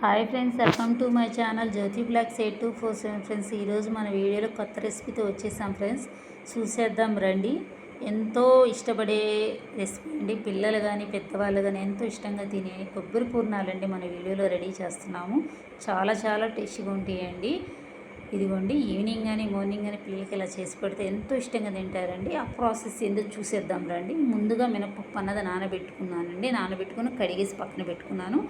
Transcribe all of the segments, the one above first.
Hi friends welcome to my channel Jyothi vlogs eight two four seven. Friends ఈరోజు మన వీడియోలో కొత్త రెసిపీతో వచ్చేసాం ఫ్రెండ్స్. చూసేద్దాం రండి. ఎంతో ఇష్టపడే రెసిపీ అండి. పిల్లలు కానీ పెద్దవాళ్ళు కానీ ఎంతో ఇష్టంగా తినే కొబ్బరి పూర్ణాలండి మన వీడియోలో రెడీ చేస్తున్నాము. చాలా చాలా టేస్టీగా ఉంటాయండి. ఇదిగోండి ఈవినింగ్ కానీ మార్నింగ్ కానీ పిల్లలకి ఇలా చేసి పెడితే ఎంతో ఇష్టంగా తింటారండి. ఆ ప్రాసెస్ ఎందుకు చూసేద్దాం రండి. ముందుగా మినపప్పు అన్నది నానబెట్టుకున్నానండి. నానబెట్టుకుని కడిగేసి పక్కన పెట్టుకున్నాను.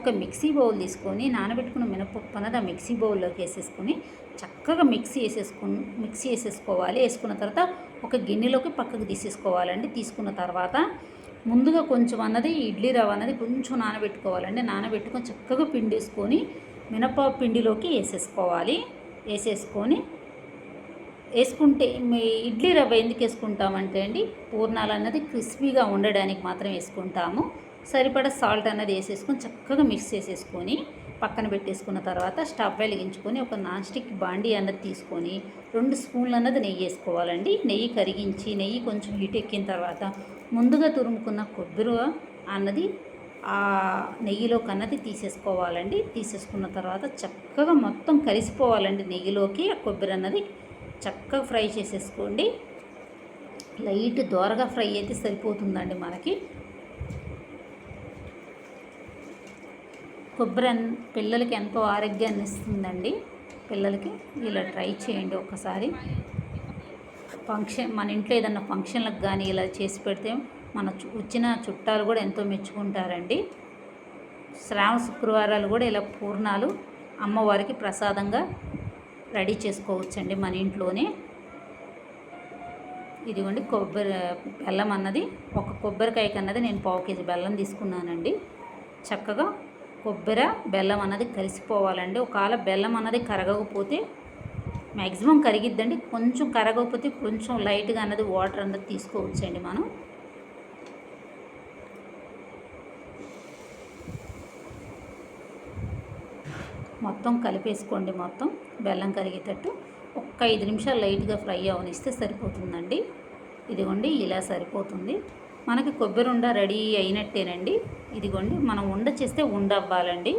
ఒక మిక్సీ బౌల్ తీసుకొని నానబెట్టుకున్న మినపప్పు అన్నది ఆ మిక్సీ బౌల్లోకి వేసేసుకొని చక్కగా మిక్సీ వేసేసుకుని మిక్సీ వేసేసుకోవాలి. వేసుకున్న తర్వాత ఒక గిన్నెలోకి పక్కకు తీసేసుకోవాలండి. తీసుకున్న తర్వాత ముందుగా కొంచెం అన్నది ఇడ్లీ రవ్వ అన్నది కొంచెం నానబెట్టుకోవాలండి. నానబెట్టుకొని చక్కగా పిండేసుకొని మినప పిండిలోకి వేసేసుకోవాలి. వేసేసుకొని వేసుకుంటే మీ ఇడ్లీ రవ్వ ఎందుకు వేసుకుంటామంటే అండి పూర్ణాలు అన్నది క్రిస్పీగా ఉండడానికి మాత్రం వేసుకుంటాము. సరిపడా సాల్ట్ అన్నది వేసేసుకొని చక్కగా మిక్స్ చేసేసుకొని పక్కన పెట్టేసుకున్న తర్వాత స్టవ్ వెలిగించుకొని ఒక నాన్ స్టిక్ బాండీ అన్నది తీసుకొని రెండు స్పూన్లు అన్నది నెయ్యి వేసుకోవాలండి. నెయ్యి కరిగించి నెయ్యి కొంచెం హీట్ ఎక్కిన తర్వాత ముందుగా తురుముకున్న కొబ్బరి అన్నది ఆ నెయ్యిలో కన్నది తీసేసుకోవాలండి. తీసేసుకున్న తర్వాత చక్కగా మొత్తం కలిసిపోవాలండి నెయ్యిలోకి. ఆ కొబ్బరి అన్నది చక్కగా ఫ్రై చేసేసుకోండి. లైట్ దోరగా ఫ్రై అయితే సరిపోతుందండి మనకి. కొబ్బరి పిల్లలకి ఎంతో ఆరోగ్యాన్ని ఇస్తుందండి. పిల్లలకి ఇలా ట్రై చేయండి ఒకసారి. ఫంక్షన్ మన ఇంట్లో ఏదన్నా ఫంక్షన్లకు కానీ ఇలా చేసి పెడితే మన వచ్చిన చుట్టాలు కూడా ఎంతో మెచ్చుకుంటారండి. శ్రావణ శుక్రవారాలు కూడా ఇలా పూర్ణాలు అమ్మవారికి ప్రసాదంగా రెడీ చేసుకోవచ్చండి మన ఇంట్లోనే. ఇదిగోండి కొబ్బరి బెల్లం అన్నది ఒక కొబ్బరికాయకి అన్నది నేను పావు కేజీ బెల్లం తీసుకున్నానండి. చక్కగా కొబ్బరి బెల్లం అన్నది కలిసిపోవాలండి. ఒకవేళ బెల్లం అన్నది కరగకపోతే మ్యాక్సిమం కరిగిద్దండి. కొంచెం కరగకపోతే కొంచెం లైట్గా అన్నది వాటర్ అన్నది తీసుకోవచ్చండి మనం. మొత్తం కలిపేసుకోండి మొత్తం. బెల్లం కరిగేటట్టు ఒక్క ఐదు నిమిషాలు లైట్గా ఫ్రై అవనిస్తే సరిపోతుందండి. ఇదిగోండి ఇలా సరిపోతుంది. మనకి కొబ్బరి ఉండ రెడీ అయినట్టేనండి. ఇదిగోండి మనం ఉండ చేస్తే ఉండ అవ్వాలండి.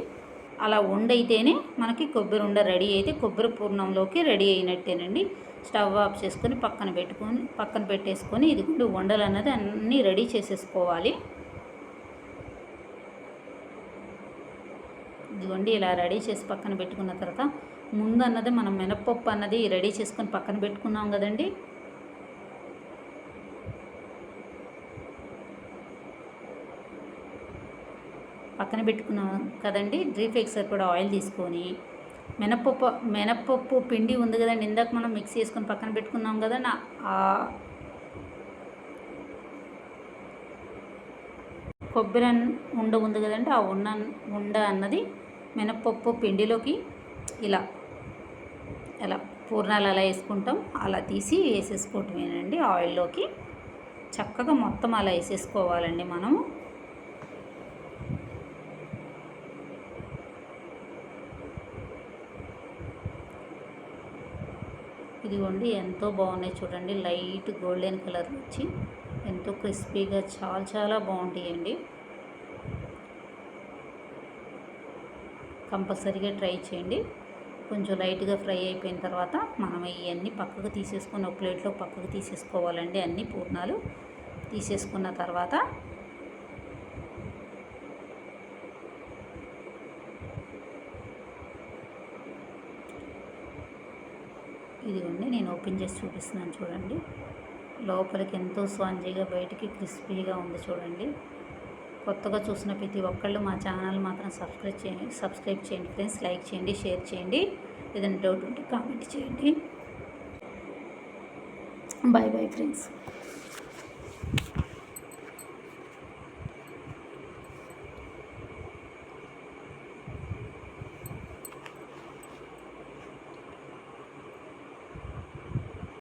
అలా ఉండైతేనే మనకి కొబ్బరి ఉండ రెడీ అయితే కొబ్బరి పూర్ణంలోకి రెడీ అయినట్టేనండి. స్టవ్ ఆఫ్ చేసుకొని పక్కన పెట్టుకొని పక్కన పెట్టేసుకొని ఇదిగోండి ఉండలు అన్నది అన్నీ రెడీ చేసేసుకోవాలి. ఇదిగోండి ఇలా రెడీ చేసి పక్కన పెట్టుకున్న తర్వాత ముందు అన్నది మనం మినప్పప్పు అన్నది రెడీ చేసుకొని పక్కన పెట్టుకున్నాం కదండి. పక్కన పెట్టుకున్నాం కదండి. డ్రీప్ ఎక్సర్ కూడా ఆయిల్ తీసుకొని మినప్పప్పు మినప్పప్పు పిండి ఉంది కదండి. ఇందాక మనం మిక్స్ చేసుకొని పక్కన పెట్టుకున్నాం కదండి కొబ్బరి ఉండ ఉంది కదండి. ఆ ఉన్న ఉండ అన్నది మినప్పప్పు పిండిలోకి ఇలా ఇలా పూర్ణాలు అలా వేసుకుంటాం. అలా తీసి వేసేసుకోవటమేనండి ఆయిల్లోకి. చక్కగా మొత్తం అలా వేసేసుకోవాలండి మనము. ఇదిగోండి ఎంతో బాగున్నాయి చూడండి. లైట్ గోల్డెన్ కలర్ వచ్చి ఎంతో క్రిస్పీగా చాలా చాలా బాగుంటాయండి. కంపల్సరీగా ట్రై చేయండి. కొంచెం లైట్గా ఫ్రై అయిపోయిన తర్వాత మనం ఇవన్నీ పక్కకు తీసేసుకొని ఒక ప్లేట్లో పక్కకు తీసేసుకోవాలండి అన్ని పూర్ణాలు. తీసేసుకున్న తర్వాత ఇదిగోండి నేను ఓపెన్ చేసి చూపిస్తున్నాను చూడండి. లోపలికి ఎంతో స్పాంజీగా బయటికి క్రిస్పీగా ఉంది చూడండి. కొత్తగా చూసిన ప్రతి ఒక్కళ్ళు మా ఛానల్ మాత్రం సబ్స్క్రైబ్ చేయండి సబ్స్క్రైబ్ చేయండి ఫ్రెండ్స్. లైక్ చేయండి షేర్ చేయండి. ఏదైనా డౌట్ ఉంటే కామెంట్ చేయండి. Bye bye friends.